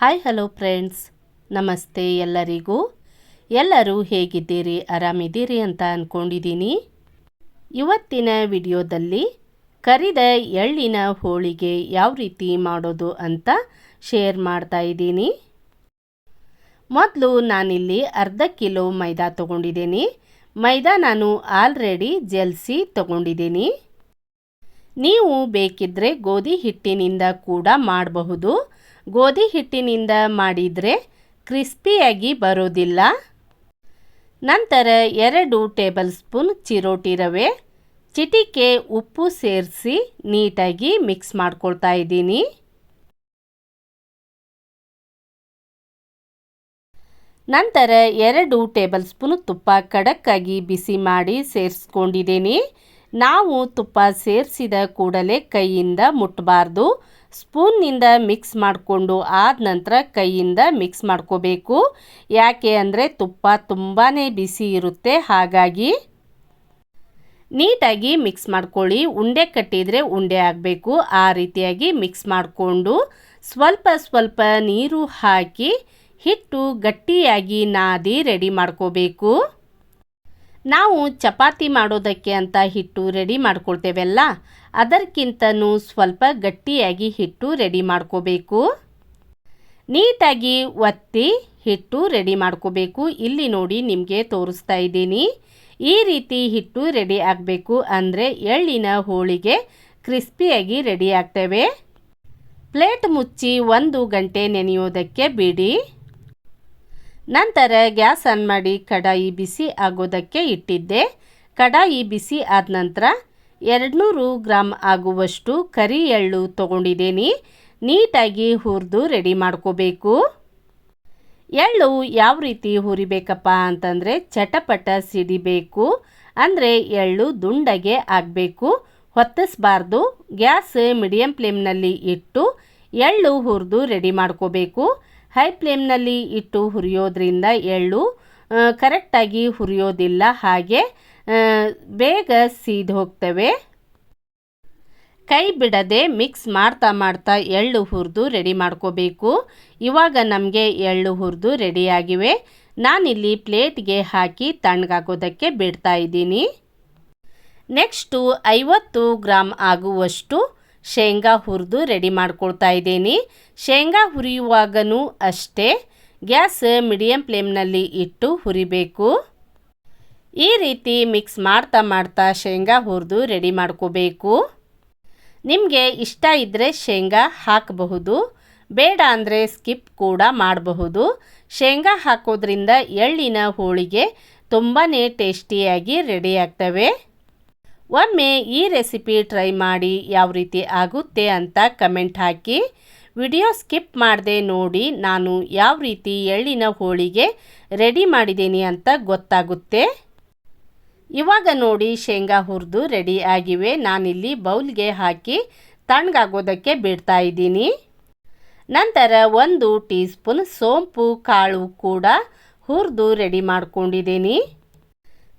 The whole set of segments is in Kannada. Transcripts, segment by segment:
ಹಾಯ್ ಹಲೋ ಫ್ರೆಂಡ್ಸ್ ನಮಸ್ತೆ ಎಲ್ಲರಿಗೂ. ಎಲ್ಲರೂ ಹೇಗಿದ್ದೀರಿ? ಆರಾಮಿದ್ದೀರಿ ಅಂತ ಅಂದ್ಕೊಂಡಿದ್ದೀನಿ ಇವತ್ತಿನ ವಿಡಿಯೋದಲ್ಲಿ ಕರಿದ ಎಳ್ಳಿನ ಹೋಳಿಗೆ ಯಾವ ರೀತಿ ಮಾಡೋದು ಅಂತ ಶೇರ್ ಮಾಡ್ತಾ ಇದ್ದೀನಿ. ಮೊದಲು ನಾನಿಲ್ಲಿ ಅರ್ಧ ಕಿಲೋ ಮೈದಾ ತೊಗೊಂಡಿದ್ದೀನಿ. ಮೈದಾ ನಾನು ಆಲ್ರೆಡಿ ಜಲ್ಸಿ ತಗೊಂಡಿದ್ದೀನಿ. ನೀವು ಬೇಕಿದ್ದರೆ ಗೋಧಿ ಹಿಟ್ಟಿನಿಂದ ಕೂಡ ಮಾಡಬಹುದು. ಗೋಧಿ ಹಿಟ್ಟಿನಿಂದ ಮಾಡಿದರೆ ಕ್ರಿಸ್ಪಿಯಾಗಿ ಬರೋದಿಲ್ಲ. ನಂತರ ಎರಡು ಟೇಬಲ್ ಸ್ಪೂನ್ ಚಿರೋಟಿ ರವೆ, ಚಿಟಿಕೆ ಉಪ್ಪು ಸೇರಿಸಿ ನೀಟಾಗಿ ಮಿಕ್ಸ್ ಮಾಡ್ಕೊಳ್ತಾ ಇದ್ದೀನಿ. ನಂತರ ಎರಡು ಟೇಬಲ್ ಸ್ಪೂನ್ ತುಪ್ಪ ಖಡಕ್ಕಾಗಿ ಬಿಸಿ ಮಾಡಿ ಸೇರಿಸ್ಕೊಂಡಿದ್ದೀನಿ. ನಾವು ತುಪ್ಪ ಸೇರಿಸಿದ ಕೂಡಲೇ ಕೈಯಿಂದ ಮುಟ್ಟಬಾರ್ದು ಸ್ಪೂನ್ನಿಂದ ಮಿಕ್ಸ್ ಮಾಡಿಕೊಂಡು ಆದ ನಂತರ ಕೈಯಿಂದ ಮಿಕ್ಸ್ ಮಾಡ್ಕೋಬೇಕು. ಯಾಕೆ ಅಂದರೆ ತುಪ್ಪ ತುಂಬಾ ಬಿಸಿ ಇರುತ್ತೆ. ಹಾಗಾಗಿ ನೀಟಾಗಿ ಮಿಕ್ಸ್ ಮಾಡ್ಕೊಳ್ಳಿ. ಉಂಡೆ ಕಟ್ಟಿದರೆ ಉಂಡೆ ಆಗಬೇಕು. ಆ ರೀತಿಯಾಗಿ ಮಿಕ್ಸ್ ಮಾಡಿಕೊಂಡು ಸ್ವಲ್ಪ ಸ್ವಲ್ಪ ನೀರು ಹಾಕಿ ಹಿಟ್ಟು ಗಟ್ಟಿಯಾಗಿ ನಾದಿ ರೆಡಿ ಮಾಡ್ಕೋಬೇಕು. ನಾವು ಚಪಾತಿ ಮಾಡೋದಕ್ಕೆ ಅಂತ ಹಿಟ್ಟು ರೆಡಿ ಮಾಡ್ಕೊಳ್ತೇವಲ್ಲ, ಅದಕ್ಕಿಂತನೂ ಸ್ವಲ್ಪ ಗಟ್ಟಿಯಾಗಿ ಹಿಟ್ಟು ರೆಡಿ ಮಾಡ್ಕೋಬೇಕು. ನೀಟಾಗಿ ಒತ್ತಿ ಹಿಟ್ಟು ರೆಡಿ ಮಾಡ್ಕೋಬೇಕು. ಇಲ್ಲಿ ನೋಡಿ ನಿಮಗೆ ತೋರಿಸ್ತಾ ಇದ್ದೀನಿ. ಈ ರೀತಿ ಹಿಟ್ಟು ರೆಡಿ ಆಗಬೇಕು ಅಂದರೆ ಎಳ್ಳಿನ ಹೋಳಿಗೆ ಕ್ರಿಸ್ಪಿಯಾಗಿ ರೆಡಿ ಆಗ್ತೇವೆ. ಪ್ಲೇಟ್ ಮುಚ್ಚಿ ಒಂದು ಗಂಟೆ ನೆನೆಯೋದಕ್ಕೆ ಬಿಡಿ. ನಂತರ ಗ್ಯಾಸ್ ಆನ್ ಮಾಡಿ ಕಡಾಯಿ ಬಿಸಿ ಆಗೋದಕ್ಕೆ ಇಟ್ಟಿದ್ದೆ. ಕಡಾಯಿ ಬಿಸಿ ಆದ ನಂತರ ಎರಡುನೂರು ಗ್ರಾಮ್ ಆಗುವಷ್ಟು ಕರಿ ಎಳ್ಳು ತೊಗೊಂಡಿದ್ದೀನಿ. ನೀಟಾಗಿ ಹುರಿದು ರೆಡಿ ಮಾಡ್ಕೋಬೇಕು. ಎಳ್ಳು ಯಾವ ರೀತಿ ಹುರಿಬೇಕಪ್ಪ ಅಂತಂದರೆ ಚಟಪಟ ಸಿಡಿಬೇಕು. ಅಂದರೆ ಎಳ್ಳು ದುಂಡಗೆ ಆಗಬೇಕು. ಹೊತ್ತಿಸ್ಬಾರ್ದು. ಗ್ಯಾಸ್ ಮೀಡಿಯಂ ಫ್ಲೇಮ್ನಲ್ಲಿ ಇಟ್ಟು ಎಳ್ಳು ಹುರಿದು ರೆಡಿ ಮಾಡ್ಕೋಬೇಕು. ಹೈ ಫ್ಲೇಮ್ನಲ್ಲಿ ಇಟ್ಟು ಹುರಿಯೋದ್ರಿಂದ ಎಳ್ಳು ಕರೆಕ್ಟಾಗಿ ಹುರಿಯೋದಿಲ್ಲ, ಹಾಗೆ ಬೇಗ ಸೀದು ಹೋಗ್ತವೆ ಕೈ ಬಿಡದೆ ಮಿಕ್ಸ್ ಮಾಡ್ತಾ ಮಾಡ್ತಾ ಎಳ್ಳು ಹುರಿದು ರೆಡಿ ಮಾಡ್ಕೋಬೇಕು. ಇವಾಗ ನಮಗೆ ಎಳ್ಳು ಹುರಿದು ರೆಡಿಯಾಗಿವೆ. ನಾನಿಲ್ಲಿ ಪ್ಲೇಟ್ಗೆ ಹಾಕಿ ತಣ್ಣಗಾಗೋದಕ್ಕೆ ಬಿಡ್ತಾ ಇದ್ದೀನಿ. ನೆಕ್ಸ್ಟು ಐವತ್ತು ಗ್ರಾಮ್ ಆಗುವಷ್ಟು ಶೇಂಗಾ ಹುರಿದು ರೆಡಿ ಮಾಡ್ಕೊಳ್ತಾ ಇದ್ದೀನಿ. ಶೇಂಗಾ ಹುರಿಯುವಾಗನೂ ಅಷ್ಟೇ. ಗ್ಯಾಸ್ ಮೀಡಿಯಂ ಫ್ಲೇಮ್ನಲ್ಲಿ ಇಟ್ಟು ಹುರಿಬೇಕು. ಈ ರೀತಿ ಮಿಕ್ಸ್ ಮಾಡ್ತಾ ಮಾಡ್ತಾ ಶೇಂಗಾ ಹುರಿದು ರೆಡಿ ಮಾಡ್ಕೋಬೇಕು. ನಿಮಗೆ ಇಷ್ಟ ಇದ್ದರೆ ಶೇಂಗಾ ಹಾಕಬಹುದು. ಬೇಡ ಅಂದರೆ ಸ್ಕಿಪ್ ಕೂಡ ಮಾಡಬಹುದು. ಶೇಂಗಾ ಹಾಕೋದ್ರಿಂದ ಎಳ್ಳಿನ ಹೋಳಿಗೆ ತುಂಬಾ ಟೇಸ್ಟಿಯಾಗಿ ರೆಡಿ ಆಗ್ತವೆ. ಒಮ್ಮೆ ಈ ರೆಸಿಪಿ ಟ್ರೈ ಮಾಡಿ ಯಾವ ರೀತಿ ಆಗುತ್ತೆ ಅಂತ ಕಮೆಂಟ್ ಹಾಕಿ. ವಿಡಿಯೋ ಸ್ಕಿಪ್ ಮಾಡದೆ ನೋಡಿ ನಾನು ಯಾವ ರೀತಿ ಎಳ್ಳಿನ ಹೋಳಿಗೆ ರೆಡಿ ಮಾಡಿದ್ದೀನಿ ಅಂತ ಗೊತ್ತಾಗುತ್ತೆ. ಇವಾಗ ನೋಡಿ ಶೇಂಗಾ ಹುರಿದು ರೆಡಿ ಆಗಿವೆ. ನಾನಿಲ್ಲಿ ಬೌಲ್ಗೆ ಹಾಕಿ ತಣ್ಣಗಾಗೋದಕ್ಕೆ ಬಿಡ್ತಾ ಇದ್ದೀನಿ. ನಂತರ ಒಂದು ಟೀ ಸ್ಪೂನ್ ಸೋಂಪು ಕಾಳು ಕೂಡ ಹುರಿದು ರೆಡಿ ಮಾಡ್ಕೊಂಡಿದ್ದೀನಿ.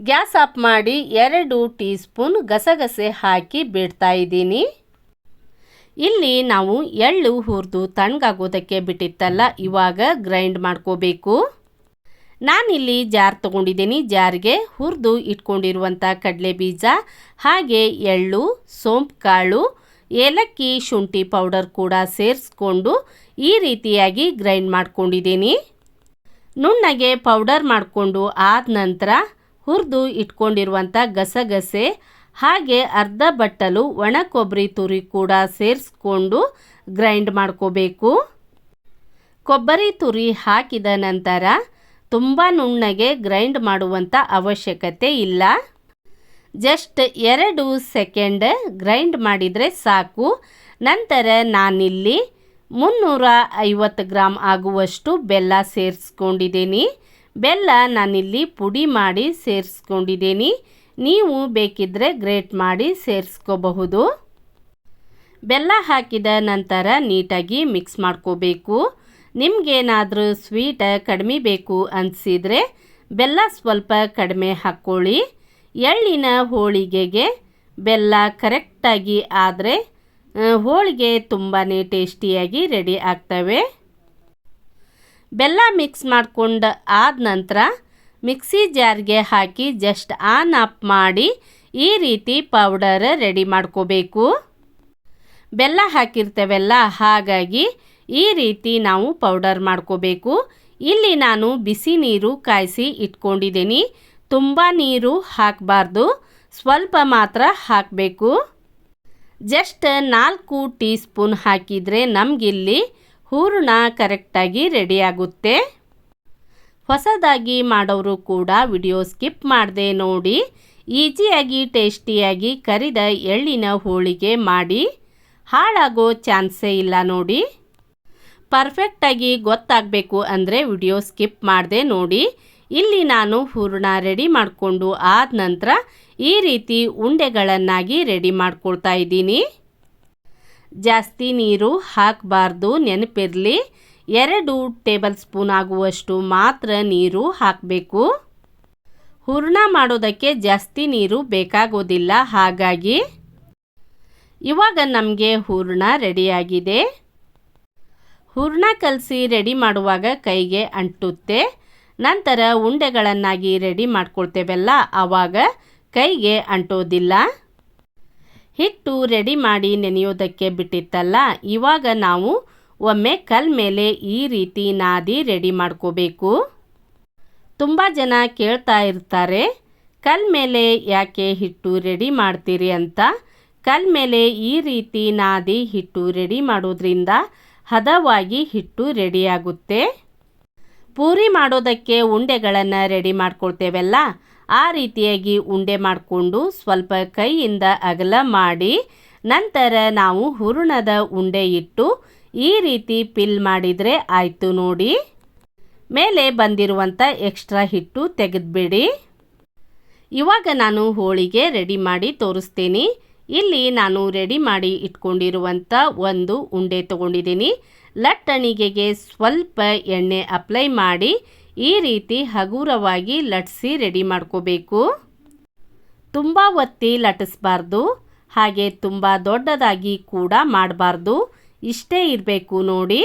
ಗ್ಯಾಸ್ ಆಫ್ ಮಾಡಿ ಎರಡು ಟೀ ಸ್ಪೂನ್ ಗಸಗಸೆ ಹಾಕಿ ಬಿಡ್ತಾ ಇದ್ದೀನಿ. ಇಲ್ಲಿ ನಾವು ಎಳ್ಳು ಹುರಿದು ತಣ್ಣಗಾಗೋದಕ್ಕೆ ಬಿಟ್ಟಿತ್ತಲ್ಲ, ಇವಾಗ ಗ್ರೈಂಡ್ ಮಾಡ್ಕೋಬೇಕು. ನಾನಿಲ್ಲಿ ಜಾರ್ ತೊಗೊಂಡಿದ್ದೀನಿ, ಜಾರ್ಗೆ ಹುರಿದು ಇಟ್ಕೊಂಡಿರುವಂಥ ಕಡಲೆ ಬೀಜ ಹಾಗೆ ಎಳ್ಳು, ಸೋಂಪು ಕಾಳು, ಏಲಕ್ಕಿ ಶುಂಠಿ ಪೌಡರ್ ಕೂಡ ಸೇರಿಸ್ಕೊಂಡು ಈ ರೀತಿಯಾಗಿ ಗ್ರೈಂಡ್ ಮಾಡ್ಕೊಂಡಿದ್ದೀನಿ. ನುಣ್ಣಗೆ ಪೌಡರ್ ಮಾಡಿಕೊಂಡು ಆದ ನಂತರ ಹುರಿದು ಇಟ್ಕೊಂಡಿರುವಂಥ ಗಸಗಸೆ, ಹಾಗೆ ಅರ್ಧ ಬಟ್ಟಲು ಒಣ ಕೊಬ್ಬರಿ ತುರಿ ಕೂಡ ಸೇರಿಸ್ಕೊಂಡು ಗ್ರೈಂಡ್ ಮಾಡ್ಕೋಬೇಕು. ಕೊಬ್ಬರಿ ತುರಿ ಹಾಕಿದ ನಂತರ ತುಂಬ ನುಣ್ಣಗೆ ಗ್ರೈಂಡ್ ಮಾಡುವಂಥ ಅವಶ್ಯಕತೆ ಇಲ್ಲ. ಜಸ್ಟ್ ಎರಡು ಸೆಕೆಂಡ್ ಗ್ರೈಂಡ್ ಮಾಡಿದರೆ ಸಾಕು. ನಂತರ ನಾನಿಲ್ಲಿ ಮುನ್ನೂರ ಐವತ್ತು ಗ್ರಾಮ್ ಆಗುವಷ್ಟು ಬೆಲ್ಲ ಸೇರಿಸ್ಕೊಂಡಿದ್ದೀನಿ. ಬೆಲ್ಲ ನಾನಿಲ್ಲಿ ಪುಡಿ ಮಾಡಿ ಸೇರಿಸ್ಕೊಂಡಿದ್ದೀನಿ. ನೀವು ಬೇಕಿದ್ದರೆ ಗ್ರೇಟ್ ಮಾಡಿ ಸೇರಿಸ್ಕೋಬಹುದು. ಬೆಲ್ಲ ಹಾಕಿದ ನಂತರ ನೀಟಾಗಿ ಮಿಕ್ಸ್ ಮಾಡ್ಕೋಬೇಕು. ನಿಮಗೇನಾದರೂ ಸ್ವೀಟ್ ಕಡಿಮೆ ಬೇಕು ಅನಿಸಿದರೆ ಬೆಲ್ಲ ಸ್ವಲ್ಪ ಕಡಿಮೆ ಹಾಕ್ಕೊಳ್ಳಿ. ಎಳ್ಳಿನ ಹೋಳಿಗೆಗೆ ಬೆಲ್ಲ ಕರೆಕ್ಟಾಗಿ ಆದರೆ ಹೋಳಿಗೆ ತುಂಬಾ ಟೇಸ್ಟಿಯಾಗಿ ರೆಡಿ ಆಗ್ತವೆ. ಬೆಲ್ಲ ಮಿಕ್ಸ್ ಮಾಡಿಕೊಂಡು ಆದ ನಂತರ ಮಿಕ್ಸಿ ಜಾರ್ಗೆ ಹಾಕಿ ಜಸ್ಟ್ ಆನ್ ಆಫ್ ಮಾಡಿ ಈ ರೀತಿ ಪೌಡರ್ ರೆಡಿ ಮಾಡ್ಕೋಬೇಕು. ಬೆಲ್ಲ ಹಾಕಿರ್ತೇವೆಲ್ಲ, ಹಾಗಾಗಿ ಈ ರೀತಿ ನಾವು ಪೌಡರ್ ಮಾಡ್ಕೋಬೇಕು. ಇಲ್ಲಿ ನಾನು ಬಿಸಿ ನೀರು ಕಾಯಿಸಿ ಇಟ್ಕೊಂಡಿದ್ದೀನಿ. ತುಂಬ ನೀರು ಹಾಕಬಾರ್ದು, ಸ್ವಲ್ಪ ಮಾತ್ರ ಹಾಕಬೇಕು. ಜಸ್ಟ್ ನಾಲ್ಕು ಟೀ ಸ್ಪೂನ್ ಹಾಕಿದರೆ ನಮಗಿಲ್ಲಿ ಹೂರಣ ಕರೆಕ್ಟಾಗಿ ರೆಡಿಯಾಗುತ್ತೆ. ಹೊಸದಾಗಿ ಮಾಡೋರು ಕೂಡ ವಿಡಿಯೋ ಸ್ಕಿಪ್ ಮಾಡದೆ ನೋಡಿ ಈಸಿಯಾಗಿ ಟೇಸ್ಟಿಯಾಗಿ ಕರಿದ ಎಳ್ಳಿನ ಹೋಳಿಗೆ ಮಾಡಿ, ಹಾಳಾಗೋ ಚಾನ್ಸೇ ಇಲ್ಲ ನೋಡಿ. ಪರ್ಫೆಕ್ಟಾಗಿ ಗೊತ್ತಾಗಬೇಕು ಅಂದರೆ ವಿಡಿಯೋ ಸ್ಕಿಪ್ ಮಾಡಿದೆ ನೋಡಿ. ಇಲ್ಲಿ ನಾನು ಹೂರಣ ರೆಡಿ ಮಾಡಿಕೊಂಡು ಆದ ನಂತರ ಈ ರೀತಿ ಉಂಡೆಗಳನ್ನಾಗಿ ರೆಡಿ ಮಾಡ್ಕೊಳ್ತಾ ಇದ್ದೀನಿ. ಜಾಸ್ತಿ ನೀರು ಹಾಕಬಾರ್ದು, ನೆನಪಿರಲಿ. ಎರಡು ಟೇಬಲ್ ಸ್ಪೂನ್ ಆಗುವಷ್ಟು ಮಾತ್ರ ನೀರು ಹಾಕಬೇಕು. ಹೂರ್ಣ ಮಾಡೋದಕ್ಕೆ ಜಾಸ್ತಿ ನೀರು ಬೇಕಾಗೋದಿಲ್ಲ, ಹಾಗಾಗಿ ಇವಾಗ ನಮಗೆ ಹೂರ್ಣ ರೆಡಿಯಾಗಿದೆ. ಹೂರ್ಣ ಕಲಸಿ ರೆಡಿ ಮಾಡುವಾಗ ಕೈಗೆ ಅಂಟುತ್ತೆ. ನಂತರ ಉಂಡೆಗಳನ್ನಾಗಿ ರೆಡಿ ಮಾಡ್ಕೊಳ್ತೇವಲ್ಲ, ಆವಾಗ ಕೈಗೆ ಅಂಟೋದಿಲ್ಲ. ಹಿಟ್ಟು ರೆಡಿ ಮಾಡಿ ನೆನೆಯೋದಕ್ಕೆ ಬಿಟ್ಟಿತ್ತಲ್ಲ, ಇವಾಗ ನಾವು ಒಮ್ಮೆ ಕಲ್ ಮೇಲೆ ಈ ರೀತಿ ನಾದಿ ರೆಡಿ ಮಾಡ್ಕೋಬೇಕು. ತುಂಬ ಜನ ಕೇಳ್ತಾ ಇರ್ತಾರೆ, ಕಲ್ ಮೇಲೆ ಯಾಕೆ ಹಿಟ್ಟು ರೆಡಿ ಮಾಡ್ತೀರಿ ಅಂತ. ಕಲ್ ಮೇಲೆ ಈ ರೀತಿ ನಾದಿ ಹಿಟ್ಟು ರೆಡಿ ಮಾಡೋದ್ರಿಂದ ಹದವಾಗಿ ಹಿಟ್ಟು ರೆಡಿಯಾಗುತ್ತೆ. ಪೂರಿ ಮಾಡೋದಕ್ಕೆ ಉಂಡೆಗಳನ್ನು ರೆಡಿ ಮಾಡ್ಕೊಳ್ತೇವಲ್ಲ ಆ ರೀತಿಯಾಗಿ ಉಂಡೆ ಮಾಡಿಕೊಂಡು ಸ್ವಲ್ಪ ಕೈಯಿಂದ ಅಗಲ ಮಾಡಿ ನಂತರ ನಾವು ಹೂರಣದ ಉಂಡೆ ಇಟ್ಟು ಈ ರೀತಿ ಪಿಲ್ ಮಾಡಿದರೆ ಆಯಿತು ನೋಡಿ. ಮೇಲೆ ಬಂದಿರುವಂಥ ಎಕ್ಸ್ಟ್ರಾ ಹಿಟ್ಟು ತೆಗೆದುಬಿಡಿ. ಇವಾಗ ನಾನು ಹೋಳಿಗೆ ರೆಡಿ ಮಾಡಿ ತೋರಿಸ್ತೀನಿ. ಇಲ್ಲಿ ನಾನು ರೆಡಿ ಮಾಡಿ ಇಟ್ಕೊಂಡಿರುವಂಥ ಒಂದು ಉಂಡೆ ತಗೊಂಡಿದ್ದೀನಿ. ಲಟ್ಟಣಿಗೆಗೆ ಸ್ವಲ್ಪ ಎಣ್ಣೆ ಅಪ್ಲೈ ಮಾಡಿ ಈ ರೀತಿ ಹಗುರವಾಗಿ ಲಟ್ಸಿ ರೆಡಿ ಮಾಡ್ಕೋಬೇಕು. ತುಂಬ ಒತ್ತಿ ಲಟ್ಟಿಸ್ಬಾರ್ದು, ಹಾಗೆ ತುಂಬ ದೊಡ್ಡದಾಗಿ ಕೂಡ ಮಾಡಬಾರ್ದು. ಇಷ್ಟೇ ಇರಬೇಕು ನೋಡಿ.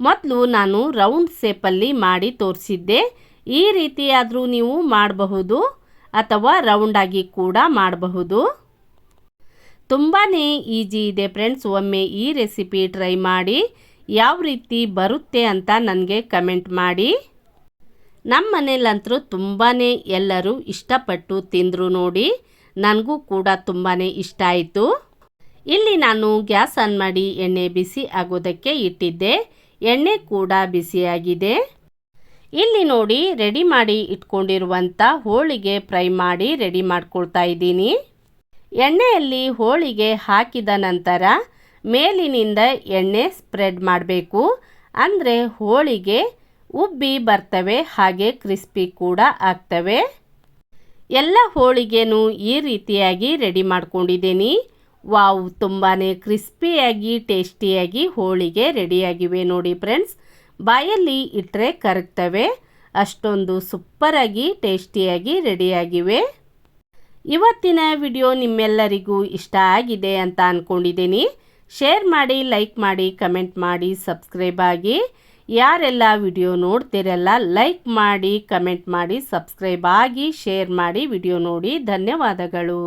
ಮೊದಲು ನಾನು ರೌಂಡ್ ಶೇಪಲ್ಲಿ ಮಾಡಿ ತೋರಿಸಿದ್ದೆ. ಈ ರೀತಿಯಾದರೂ ನೀವು ಮಾಡಬಹುದು ಅಥವಾ ರೌಂಡಾಗಿ ಕೂಡ ಮಾಡಬಹುದು. ತುಂಬಾ ಈಜಿ ಇದೆ ಫ್ರೆಂಡ್ಸ್, ಒಮ್ಮೆ ಈ ರೆಸಿಪಿ ಟ್ರೈ ಮಾಡಿ. ಯಾವ ರೀತಿ ಬರುತ್ತೆ ಅಂತ ನನಗೆ ಕಮೆಂಟ್ ಮಾಡಿ. ನಮ್ಮ ಮನೇಲಂತರೂ ತುಂಬಾ ಎಲ್ಲರೂ ಇಷ್ಟಪಟ್ಟು ತಿಂದರು ನೋಡಿ, ನನಗೂ ಕೂಡ ತುಂಬಾ ಇಷ್ಟ ಆಯಿತು. ಇಲ್ಲಿ ನಾನು ಗ್ಯಾಸ್ ಆನ್ ಮಾಡಿ ಎಣ್ಣೆ ಬಿಸಿ ಆಗೋದಕ್ಕೆ ಇಟ್ಟಿದ್ದೆ. ಎಣ್ಣೆ ಕೂಡ ಬಿಸಿಯಾಗಿದೆ. ಇಲ್ಲಿ ನೋಡಿ, ರೆಡಿ ಮಾಡಿ ಇಟ್ಕೊಂಡಿರುವಂಥ ಹೋಳಿಗೆ ಫ್ರೈ ಮಾಡಿ ರೆಡಿ ಮಾಡ್ಕೊಳ್ತಾ ಇದ್ದೀನಿ. ಎಣ್ಣೆಯಲ್ಲಿ ಹೋಳಿಗೆ ಹಾಕಿದ ನಂತರ ಮೇಲಿನಿಂದ ಎಣ್ಣೆ ಸ್ಪ್ರೆಡ್ ಮಾಡಬೇಕು. ಅಂದರೆ ಹೋಳಿಗೆ, ಉಬ್ಬಿ ಬರ್ತವೆ, ಹಾಗೆ ಕ್ರಿಸ್ಪಿ ಕೂಡ ಆಗ್ತವೆ. ಎಲ್ಲ ಹೋಳಿಗೆನೂ ಈ ರೀತಿಯಾಗಿ ರೆಡಿ ಮಾಡ್ಕೊಂಡಿದ್ದೀನಿ. ವಾವ್ ತುಂಬಾ ಕ್ರಿಸ್ಪಿಯಾಗಿ, ಟೇಸ್ಟಿಯಾಗಿ ಹೋಳಿಗೆ ರೆಡಿಯಾಗಿವೆ ನೋಡಿ ಫ್ರೆಂಡ್ಸ್. ಬಾಯಲ್ಲಿ ಇಟ್ಟರೆ ಕರಗ್ತವೆ. ಅಷ್ಟೊಂದು ಸೂಪರಾಗಿ, ಟೇಸ್ಟಿಯಾಗಿ ರೆಡಿಯಾಗಿವೆ. ಇವತ್ತಿನ ವಿಡಿಯೋ ನಿಮ್ಮೆಲ್ಲರಿಗೂ ಇಷ್ಟ ಆಗಿದೆ ಅಂತ ಅಂದ್ಕೊಂಡಿದ್ದೀನಿ ಶೇರ್ ಮಾಡಿ ಲೈಕ್ ಮಾಡಿ ಕಮೆಂಟ್ ಮಾಡಿ ಸಬ್ಸ್ಕ್ರೈಬ್ ಆಗಿ. ಯಾರೆಲ್ಲ ವಿಡಿಯೋ ನೋಡ್ತಿರಲ್ಲ ಲೈಕ್ ಮಾಡಿ ಕಮೆಂಟ್ ಮಾಡಿ ಸಬ್ಸ್ಕ್ರೈಬ್ ಆಗಿ ಶೇರ್ ಮಾಡಿ ವಿಡಿಯೋ ನೋಡಿ. ಧನ್ಯವಾದಗಳು.